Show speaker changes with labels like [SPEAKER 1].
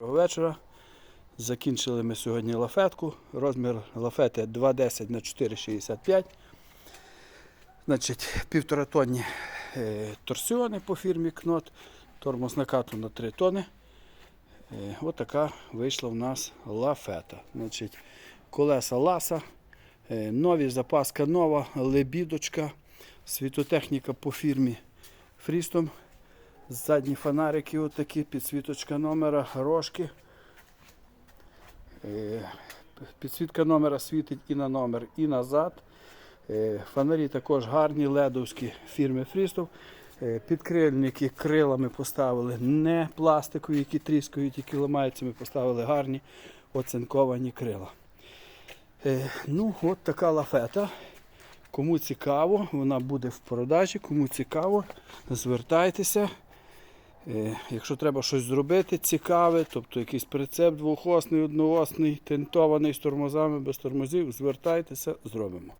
[SPEAKER 1] Доброго вечора. Закінчили ми сьогодні лафетку. Розмір лафети 2,10 на 4,65. Значить, півтора тонні е, торсіони по фірмі Кнот. Тормоз накату на 3 тони. Е, отака вийшла в нас лафета. Значить, колеса ласа, е, нові запаска нова, лебідочка, світотехніка по фірмі Фрістом. Задні фонарики отакі, підсвіточка номера, рожки. Е, Підсвітка номера світить і на номер, і назад. Е, Фонарі також гарні, ледовські фірми Фрістов. Е, Підкрильники крилами поставили не пластикові, які тріскають, які ламаються. Ми поставили гарні оцинковані крила. Ну, от така лафета. Кому цікаво, вона буде в продажі. Кому цікаво, звертайтеся. Е, Якщо треба щось зробити цікаве, тобто якийсь прицеп двохосний, одноосний, тентований з тормозами, без тормозів, звертайтеся, зробимо.